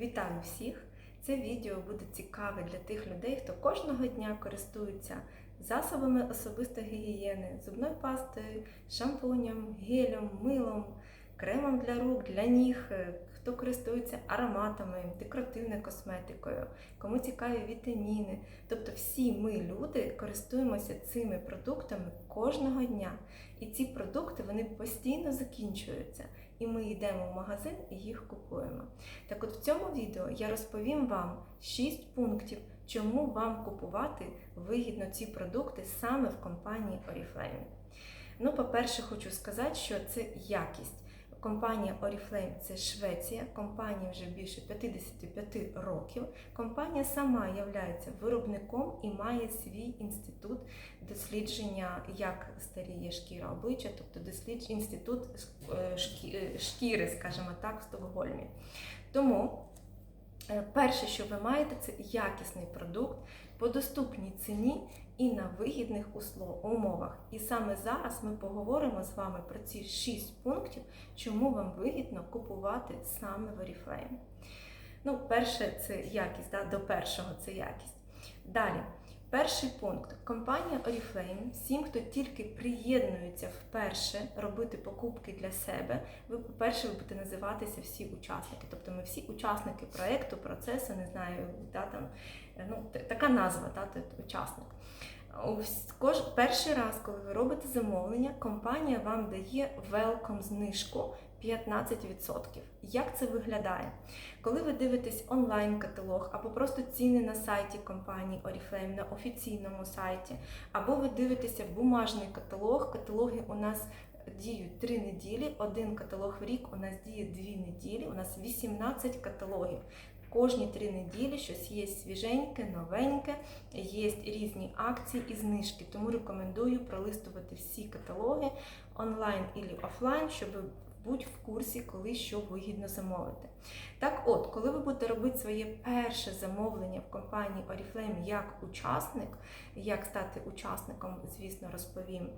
Вітаю всіх! Це відео буде цікаве для тих людей, хто кожного дня користується засобами особистої гігієни, зубною пастою, шампунем, гелем, милом, кремом для рук, для ніг, е, хто користується ароматами, декоративною косметикою, кому цікаві вітаміни. Тобто всі ми, люди, користуємося цими продуктами кожного дня. І ці продукти вони постійно закінчуються. І ми йдемо в магазин і їх купуємо. Так от в цьому відео я розповім вам 6 пунктів, чому вам купувати вигідно ці продукти саме в компанії Oriflame. Ну, по-перше, хочу сказати, що це якість. Компанія Oriflame – це Швеція, компанія вже більше 55 років. Компанія сама є виробником і має свій інститут дослідження, як старіє шкіра обличчя, тобто дослідж... інститут е, е, шкіри, скажімо так, в Стокгольмі. Тому е, перше, що ви маєте, це якісний продукт по доступній ціні і на вигідних умовах. І саме зараз ми поговоримо з вами про ці 6 пунктів, чому вам вигідно купувати саме в Oriflame. Ну, перше, це якість, да? до першого це якість. Далі, перший пункт. Компанія Oriflame, всім, хто тільки приєднується вперше робити покупки для себе, ви, по-перше, ви будете називатися всі учасники. Тобто ми всі учасники проєкту, процесу, не знаю, да, там, ну, така назва, ти учасник. Кож, перший раз, коли ви робите замовлення, компанія вам дає welcome знижку 15%. Як це виглядає? Коли ви дивитесь онлайн-каталог або просто ціни на сайті компанії Oriflame, на офіційному сайті, або ви дивитеся бумажний каталог, каталоги у нас діють 3 неділі, один каталог в рік у нас діє 2 неділі, у нас 18 каталогів. Кожні три неділі щось є свіженьке, новеньке, є різні акції і знижки. Тому рекомендую пролистувати всі каталоги онлайн і офлайн, щоб бути в курсі, коли що вигідно замовити. Так от, коли ви будете робити своє перше замовлення в компанії Oriflame як учасник, як стати учасником, звісно, розповім,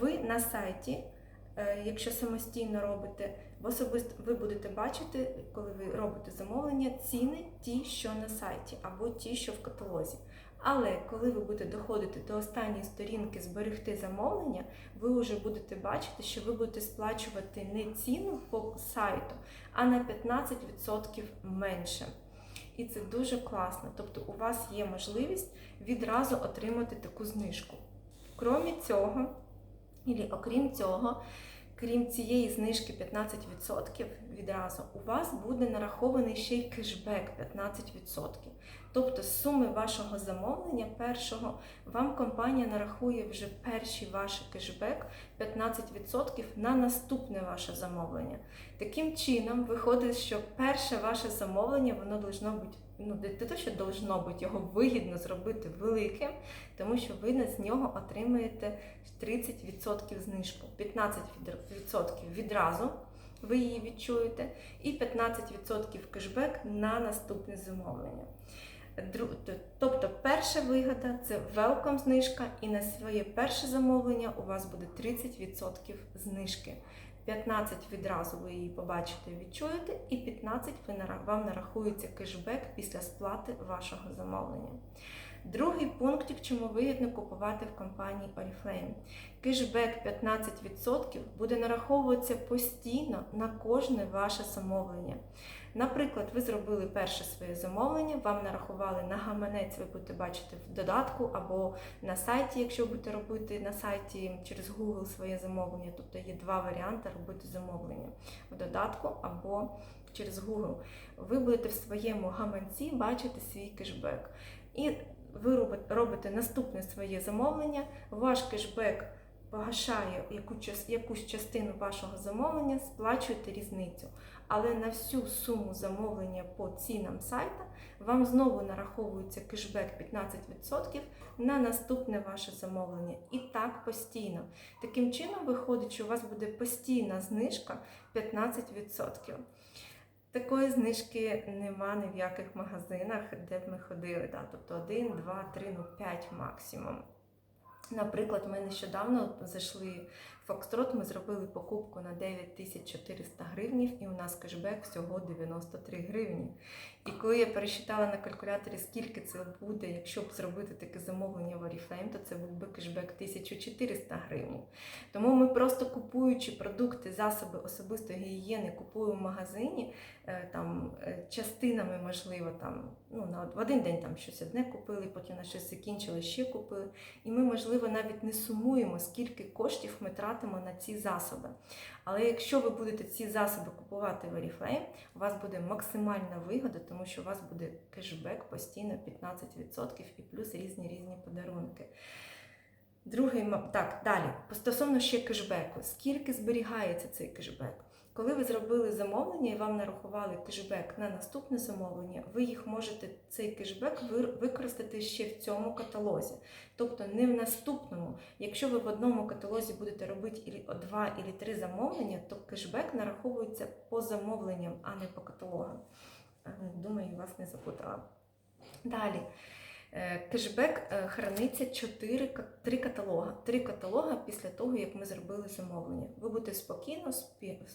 ви на сайті. Е, Якщо самостійно робите, особисто ви будете бачити, коли ви робите замовлення, ціни ті, що на сайті, або ті, що в каталозі. Але коли ви будете доходити до останньої сторінки зберегти замовлення, ви вже будете бачити, що ви будете сплачувати не ціну по сайту, а на 15% менше. І це дуже класно. Тобто у вас є можливість відразу отримати таку знижку. Крім цього, окрім цього, крім цієї знижки 15% відразу, у вас буде нарахований ще й кешбек 15%. Тобто суми вашого замовлення першого вам компанія нарахує вже перший ваш кешбек 15% на наступне ваше замовлення. Таким чином, виходить, що перше ваше замовлення воно должно бути, ну не те, що должно бути, його вигідно зробити великим, тому що ви з нього отримаєте 30% знижку, 15% відразу. Ви її відчуєте, і 15% кешбек на наступне замовлення. Тобто перша вигода це welcome знижка, і на своє перше замовлення у вас буде 30% знижки. 15 відразу ви її побачите, відчуєте, і 15 ви вам нарахується кешбек після сплати вашого замовлення. Другий пункт, чому вигідно купувати в компанії Oriflame. Кешбек 15% буде нараховуватися постійно на кожне ваше замовлення. Наприклад, ви зробили перше своє замовлення, вам нарахували на гаманець, ви будете бачити в додатку або на сайті, якщо будете робити на сайті через Google своє замовлення. Тобто є два варіанти робити замовлення в додатку або через Google. Ви будете в своєму гаманці бачити свій кешбек. І ви робите- наступне своє замовлення, ваш кешбек погашає яку якусь частину вашого замовлення, сплачуєте різницю. Але на всю суму замовлення по цінам сайта вам знову нараховується кешбек 15% на наступне ваше замовлення. І так постійно. Таким чином виходить, що у вас буде постійна знижка 15%. Такої знижки нема ні в яких магазинах, де б ми ходили. Да? Тобто 1, 2, 3, ну 5 максимум. Наприклад, ми нещодавно зайшли Фокстрот ми зробили покупку на 9400 гривнів, і у нас кешбек всього 93 гривні. І коли я пересчитала на калькуляторі, скільки це буде, якщо б зробити таке замовлення в Oriflame, то це був би кешбек 1400 гривень. Тому ми просто купуючи продукти, засоби особистої гігієни, купуємо в магазині е, там е, частинами, можливо, там ну на в один день там щось одне купили, потім на щось закінчили, ще купили. І ми, можливо, навіть не сумуємо, скільки коштів ми тратимо на ці засоби. Але якщо ви будете ці засоби купувати в Oriflame, у вас буде максимальна вигода, тому що у вас буде кешбек постійно 15% і плюс різні різні подарунки. Другий так, далі. Стосовно ще кешбеку. Скільки зберігається цей кешбек? Коли ви зробили замовлення і вам нарахували кешбек на наступне замовлення, ви їх можете цей кешбек використати ще в цьому каталозі. Тобто не в наступному. Якщо ви в одному каталозі будете робити два і три замовлення, то кешбек нараховується по замовленням, а не по каталогам. Е, Думаю, вас не запутала. Далі. Е, Кешбек храниться 4, 3 каталога. Три каталога після того, як ми зробили замовлення. Ви будете спокійно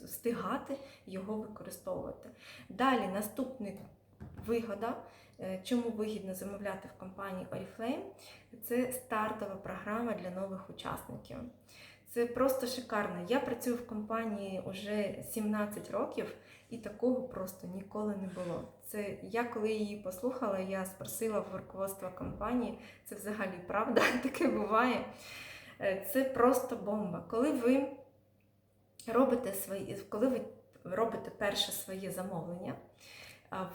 встигати його використовувати. Далі наступний вигода, е, чому вигідно замовляти в компанії Oriflame, це стартова програма для нових учасників. Це просто шикарно. Я працюю в компанії вже 17 років, і такого просто ніколи не було. Це я коли її послухала, я спросила в руководства компанії, це взагалі правда, таке буває. Е, Це просто бомба. Коли ви робите свої, коли ви робите перше своє замовлення,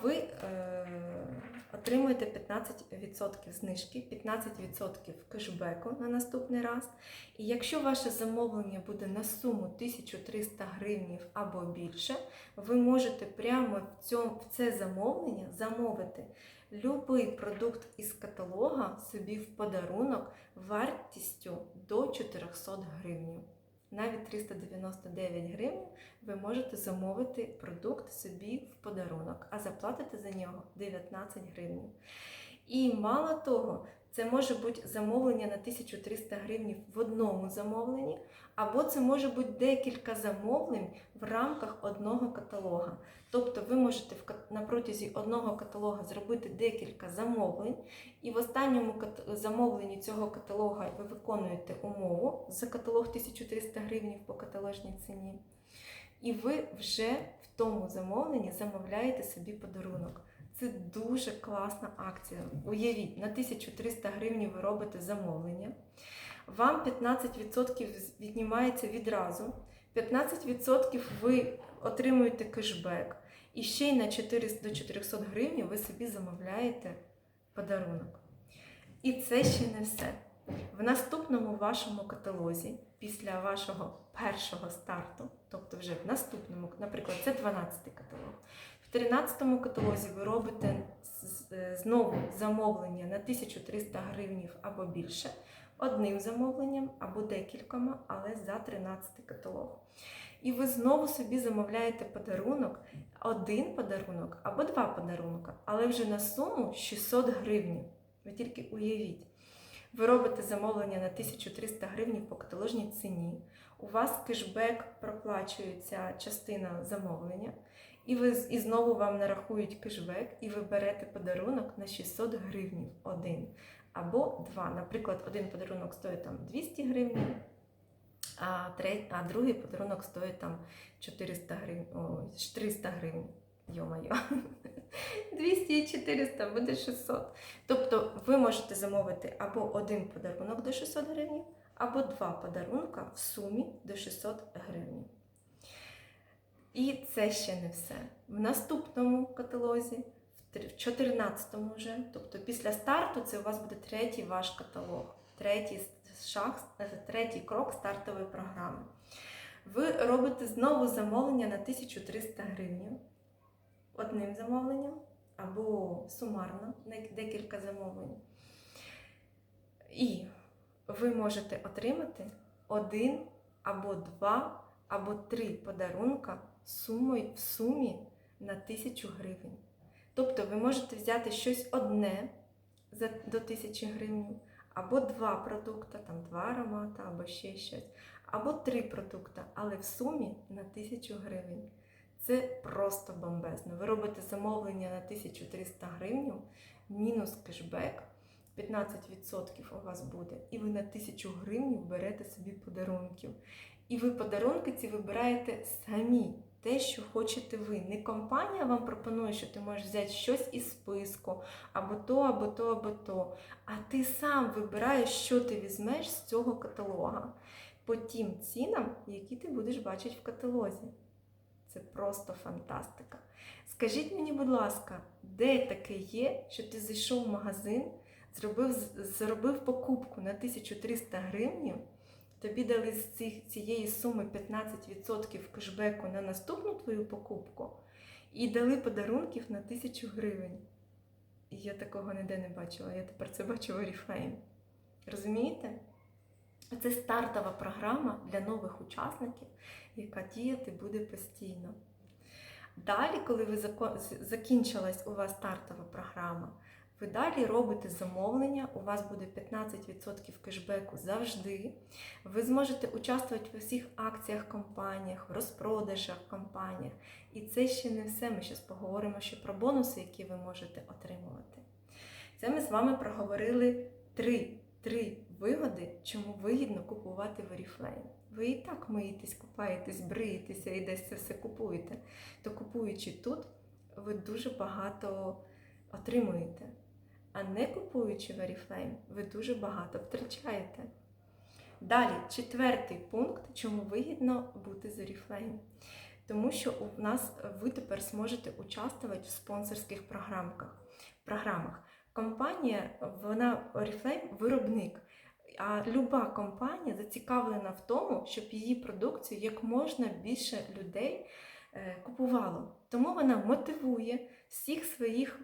ви е, отримуєте 15% знижки, 15% кешбеку на наступний раз. І якщо ваше замовлення буде на суму 1300 гривень або більше, ви можете прямо в, цьому, в це замовлення замовити будь-який продукт із каталога собі в подарунок вартістю до 400 гривень. Навіть 399 гривень ви можете замовити продукт собі в подарунок, а заплатите за нього 19 гривень. І мало того, це може бути замовлення на 1300 гривень в одному замовленні, або це може бути декілька замовлень в рамках одного каталога. Тобто ви можете в кат- на протязі одного каталога зробити декілька замовлень, і в останньому замовленні цього каталога ви виконуєте умову за каталог 1300 гривень по каталожній ціні. І ви вже в тому замовленні замовляєте собі подарунок. Це дуже класна акція. Уявіть, на 1300 гривень ви робите замовлення. Вам 15% віднімається відразу. 15% ви отримуєте кешбек. І ще й на 400 до 400 гривень ви собі замовляєте подарунок. І це ще не все. В наступному вашому каталозі, після вашого першого старту, тобто вже в наступному, наприклад, це 12-й каталог. В 13-му каталозі ви робите з- знову замовлення на 1300 гривень або більше, одним замовленням або декількома, але за 13-й каталог. І ви знову собі замовляєте подарунок, один подарунок або два подарунка, але вже на суму 600 гривень. Ви тільки уявіть. Ви робите замовлення на 1300 гривень по каталожній ціні. У вас кешбек проплачується частина замовлення, і ви і знову вам нарахують кешбек, і ви берете подарунок на 600 гривень один або два. Наприклад, один подарунок стоїть там 200 гривень, а, треть, а другий подарунок стоїть там 400 гривень, ой, 300 гривень. Йо-моє. 200 і 400 буде 600. Тобто ви можете замовити або один подарунок до 600 гривень, або два подарунка в сумі до 600 гривень. І це ще не все. В наступному каталозі, в 14-му вже, тобто після старту, це у вас буде третій ваш каталог, третій шаг, третій крок стартової програми. Ви робите знову замовлення на 1300 гривень одним замовленням або сумарно декілька замовлень. І ви можете отримати один або два або три подарунка сумою в сумі на 1000 гривень. Тобто ви можете взяти щось одне до 1000 гривень, або два продукти, там два аромати, або ще щось. або три продукти, але в сумі на 1000 гривень. Це просто бомбезно. Ви робите замовлення на 1300 гривень, мінус кешбек, 15% у вас буде, і ви на 1000 гривень берете собі подарунків. І ви подарунки ці вибираєте самі. Те, що хочете ви. Не компанія вам пропонує, що ти можеш взяти щось із списку, або то, або то, або то. А ти сам вибираєш, що ти візьмеш з цього каталога по тим цінам, які ти будеш бачити в каталозі. Це просто фантастика. Скажіть мені, будь ласка, де таке є, що ти зайшов в магазин, зробив, зробив покупку на 1300 гривень, тобі дали з цієї суми 15% кешбеку на наступну твою покупку і дали подарунків на 1000 гривень. І я такого ніде не бачила, я тепер це бачу в Oriflame. Розумієте? Це стартова програма для нових учасників, яка діяти буде постійно. Далі, коли ви закінчилась у вас стартова програма, ви далі робите замовлення, у вас буде 15% кешбеку завжди. Ви зможете участвувати в усіх акціях компаніях, в розпродажах компаніях. І це ще не все. Ми зараз поговоримо ще про бонуси, які ви можете отримувати. Це ми з вами проговорили три, три вигоди, чому вигідно купувати в Oriflame. Ви і так миєтесь, купаєтесь, бриєтеся і десь це все купуєте. То купуючи тут, ви дуже багато отримуєте. А не купуючи в Oriflame, ви дуже багато втрачаєте. Далі, четвертий пункт, чому вигідно бути з Oriflame. Тому що у нас ви тепер зможете участвувати в спонсорських програмках. програмах. Компанія, вона Oriflame виробник. А люба компанія зацікавлена в тому, щоб її продукцію як можна більше людей е, купувало. Тому вона мотивує всіх своїх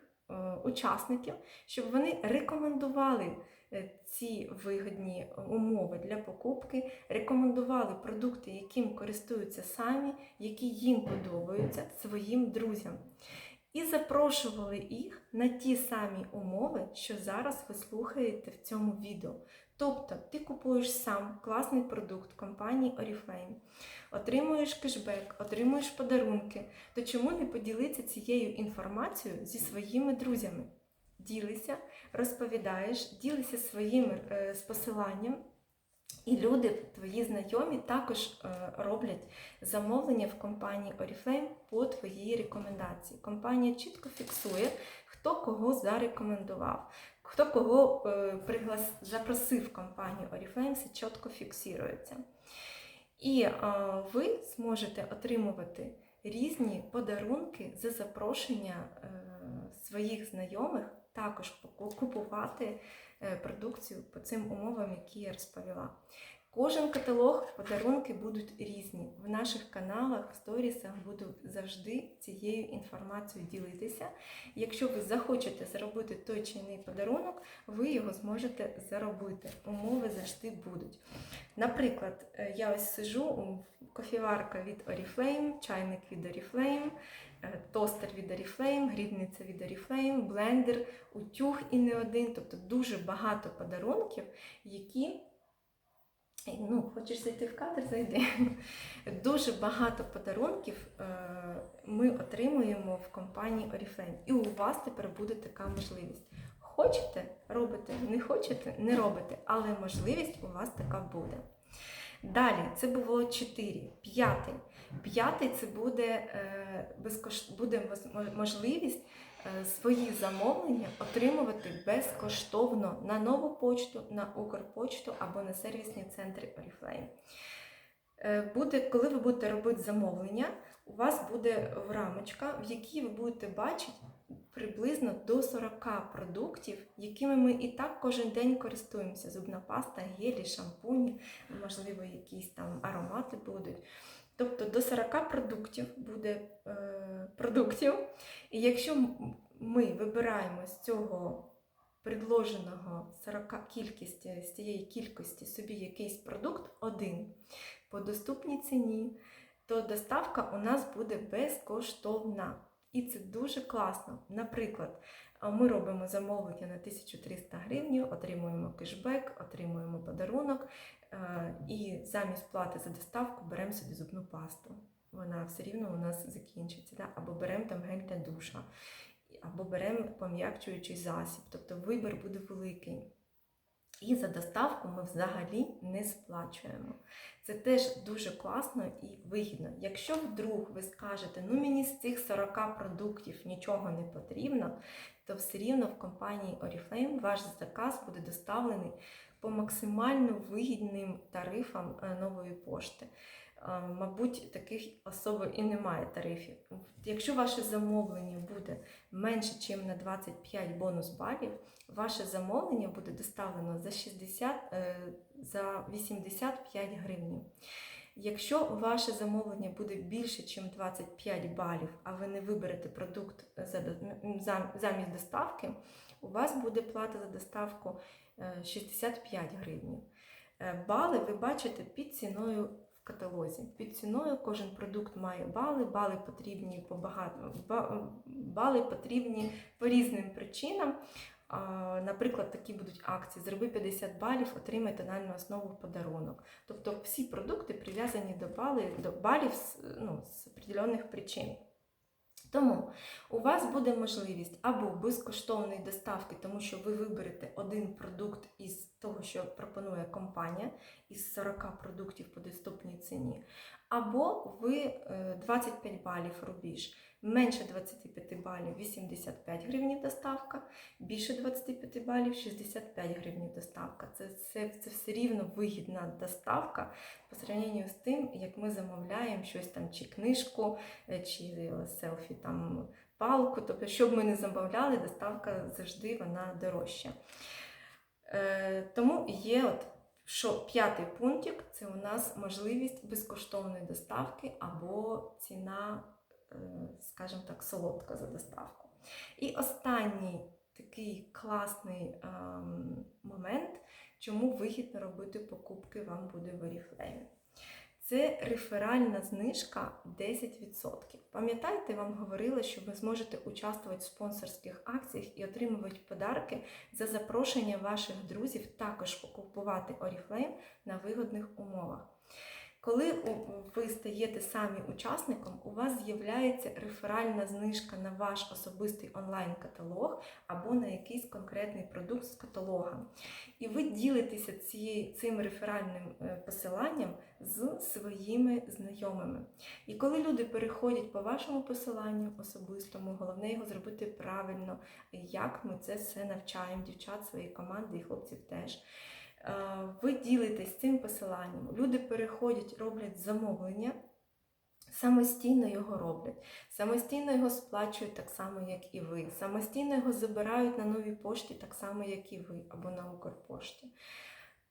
учасників, щоб вони рекомендували е, ці вигідні умови для покупки, рекомендували продукти, яким користуються самі, які їм подобаються своїм друзям. І запрошували їх на ті самі умови, що зараз ви слухаєте в цьому відео. Тобто ти купуєш сам класний продукт компанії Oriflame, отримуєш кешбек, отримуєш подарунки, то чому не поділитися цією інформацією зі своїми друзями? Ділися, розповідаєш, ділися своїм е, з посиланням, і люди, твої знайомі, також е, роблять замовлення в компанії Oriflame по твоїй рекомендації. Компанія чітко фіксує, хто кого зарекомендував. Хто кого е, приглас... запросив компанію Oriflame, це чітко фіксується. І е, ви зможете отримувати різні подарунки за запрошення е, своїх знайомих, також купувати продукцію по цим умовам, які я розповіла. Кожен каталог подарунки будуть різні. В наших каналах, в сторісах буду завжди цією інформацією ділитися. Якщо ви захочете заробити той чи інший подарунок, ви його зможете заробити. Умови завжди будуть. Наприклад, е, я ось сижу, кофіварка від Oriflame, чайник від Oriflame, е, тостер від Oriflame, грібниця від Oriflame, блендер, утюг і не один. Тобто дуже багато подарунків, які Ну, хочеш зайти в кадр, зайди. Дуже багато подарунків е, ми отримуємо в компанії Oriflame. І у вас тепер буде така можливість. Хочете робите, не хочете, не робите, але можливість у вас така буде. Далі, це було 4. П'ятий. П'ятий це буде, е, буде можливість е, свої замовлення отримувати безкоштовно на нову почту, на Укрпочту або на сервісні центри Oriflame. Е, Буде, коли ви будете робити замовлення, у вас буде рамочка, в якій ви будете бачити приблизно до 40 продуктів, якими ми і так кожен день користуємося: зубна паста, гелі, шампуні, можливо, якісь там аромати будуть. Тобто до 40 продуктів буде е, продуктів. І якщо ми вибираємо з цього предложеного 40 кількості, з цієї кількості собі якийсь продукт один по доступній ціні, то доставка у нас буде безкоштовна. І це дуже класно. Наприклад, ми робимо замовлення на 1300 гривень, отримуємо кешбек, отримуємо подарунок, е, і замість плати за доставку беремо собі зубну пасту. Вона все рівно у нас закінчиться. Да? Або беремо там гель для душа, або беремо пом'якчуючий засіб. Тобто вибір буде великий. І за доставку ми взагалі не сплачуємо. Це теж дуже класно і вигідно. Якщо вдруг ви скажете, ну мені з цих 40 продуктів нічого не потрібно, то все рівно в компанії Oriflame ваш заказ буде доставлений по максимально вигідним тарифам е, нової пошти. Е, Мабуть, таких особо і немає тарифів. Якщо ваше замовлення буде менше, ніж на 25 бонус балів, ваше замовлення буде доставлено за 60, е, за 85 гривень. Якщо ваше замовлення буде більше, ніж 25 балів, а ви не виберете продукт замість доставки, у вас буде плата за доставку 65 гривень. Е, Бали ви бачите під ціною в каталозі. Під ціною кожен продукт має бали, бали потрібні по багато, ба- бали потрібні по різним причинам. Наприклад, такі будуть акції: зроби 50 балів, отримай тональну основу в подарунок. Тобто всі продукти прив'язані до балів, до балів ну, з определених причин. Тому у вас буде можливість або безкоштовної доставки, тому що ви виберете один продукт із того, що пропонує компанія, із 40 продуктів по доступній ціні, або ви е, 25 балів рубіж, менше 25 балів 85 гривень доставка, більше 25 балів 65 гривень доставка. Це, це, це все рівно вигідна доставка по сравненню з тим, як ми замовляємо щось там, чи книжку, е, чи селфі там палку. Тобто, що б ми не замовляли, доставка завжди вона дорожча. Е, тому є от. Що п'ятий пунктик це у нас можливість безкоштовної доставки або ціна, е, скажімо так, солодка за доставку. І останній такий класний ем, момент, чому вигідно робити покупки вам буде в Oriflame. Це реферальна знижка 10%. Пам'ятаєте, вам говорила, що ви зможете участвувати в спонсорських акціях і отримувати подарки за запрошення ваших друзів також купувати Oriflame на вигодних умовах. Коли ви стаєте самі учасником, у вас з'являється реферальна знижка на ваш особистий онлайн-каталог або на якийсь конкретний продукт з каталога. І ви ділитеся цим реферальним е, посиланням з своїми знайомими. І коли люди переходять по вашому посиланню особистому, головне його зробити правильно, як ми це все навчаємо дівчат своєї команди і хлопців теж. Е, Ви ділитесь цим посиланням, люди переходять, роблять замовлення, самостійно його роблять, самостійно його сплачують так само, як і ви, самостійно його забирають на новій пошті, так само, як і ви, або на Укрпошті.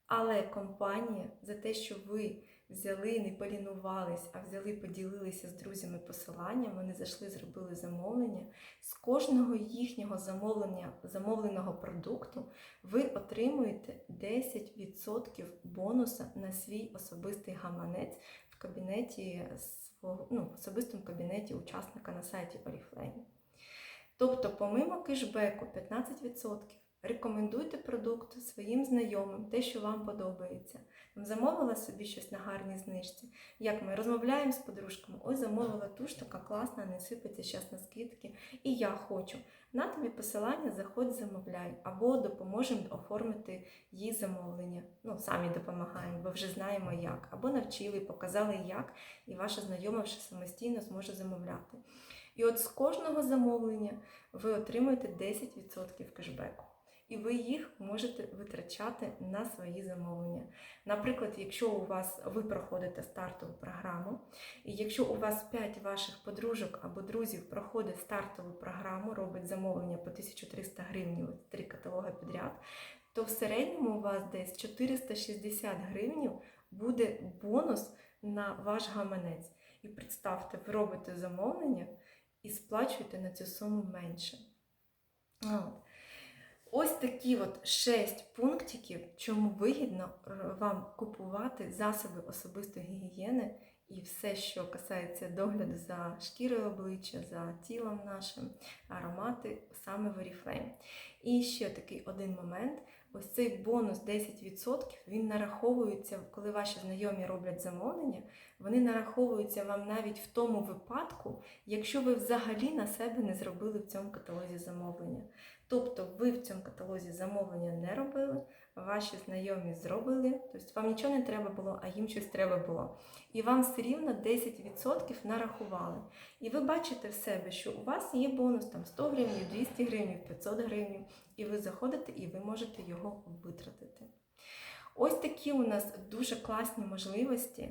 Але компанія за те, що ви взяли, не полінувались, а взяли, поділилися з друзями посиланням, вони зайшли, зробили замовлення. З кожного їхнього замовлення, замовленого продукту ви отримуєте 10% бонуса на свій особистий гаманець в кабінеті свого, ну, в особистому кабінеті учасника на сайті Oriflame. Тобто, помимо кешбеку 15%, рекомендуйте продукт своїм знайомим, те, що вам подобається. Замовила собі щось на гарній знижці. Як ми розмовляємо з подружками, ось замовила туш, така класна, не сипеться зараз на скидки, і я хочу. На тобі посилання, заходь, замовляй, або допоможемо оформити їй замовлення. Ну, самі допомагаємо, бо вже знаємо як. Або навчили, показали як, і ваша знайома вже самостійно зможе замовляти. І от з кожного замовлення ви отримуєте 10% кешбеку. І ви їх можете витрачати на свої замовлення. Наприклад, якщо у вас ви проходите стартову програму, і якщо у вас 5 ваших подружок або друзів проходить стартову програму, робить замовлення по 1300 гривень, от три каталоги підряд, то в середньому у вас десь 460 гривень буде бонус на ваш гаманець. І представте, ви робите замовлення і сплачуєте на цю суму менше. От. Ось такі от 6 пунктиків, чому вигідно вам купувати засоби особистої гігієни і все, що касається догляду за шкірою обличчя, за тілом нашим, аромати саме в Oriflame. І ще такий один момент. Ось цей бонус 10% він нараховується, коли ваші знайомі роблять замовлення, вони нараховуються вам навіть в тому випадку, якщо ви взагалі на себе не зробили в цьому каталозі замовлення. Тобто ви в цьому каталозі замовлення не робили, ваші знайомі зробили, тобто вам нічого не треба було, а їм щось треба було. І вам все рівно 10% нарахували. І ви бачите в себе, що у вас є бонус там 100 гривень, 200 гривень, 500 гривень, і ви заходите і ви можете його витратити. Ось такі у нас дуже класні можливості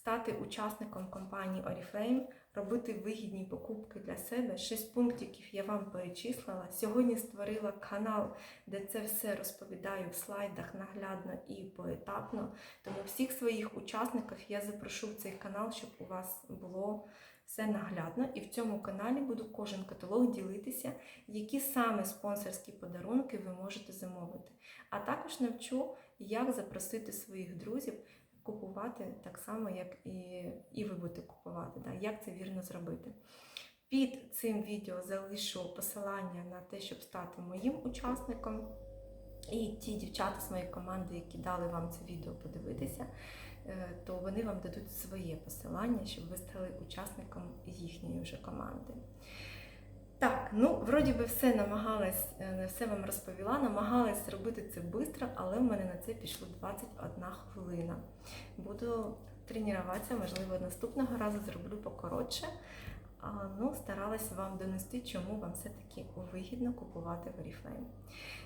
стати учасником компанії Oriflame, робити вигідні покупки для себе. Шість пунктиків я вам перечислила. Сьогодні створила канал, де це все розповідаю в слайдах наглядно і поетапно. Тому всіх своїх учасників я запрошу в цей канал, щоб у вас було все наглядно. І в цьому каналі буду кожен каталог ділитися, які саме спонсорські подарунки ви можете замовити. А також навчу, як запросити своїх друзів купувати так само, як і, і ви будете купувати. Да? Як це вірно зробити. Під цим відео залишу посилання на те, щоб стати моїм учасником. І ті дівчата з моєї команди, які дали вам це відео подивитися, е, то вони вам дадуть своє посилання, щоб ви стали учасником їхньої вже команди. Так, ну, вроді би, все намагалась, е, все вам розповіла, намагалась зробити це швидко, але в мене на це пішло 21 хвилина. Буду тренуватися, можливо, наступного разу зроблю покоротше. Ну, старалась вам донести, чому вам все-таки вигідно купувати в Oriflame.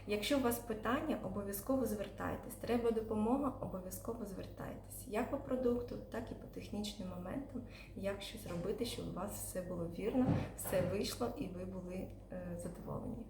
Якщо у вас питання, обов'язково звертайтесь. Треба допомога, обов'язково звертайтесь. Як по продукту, так і по технічним моментам, як щось зробити, щоб у вас все було вірно, все вийшло і ви були е, задоволені.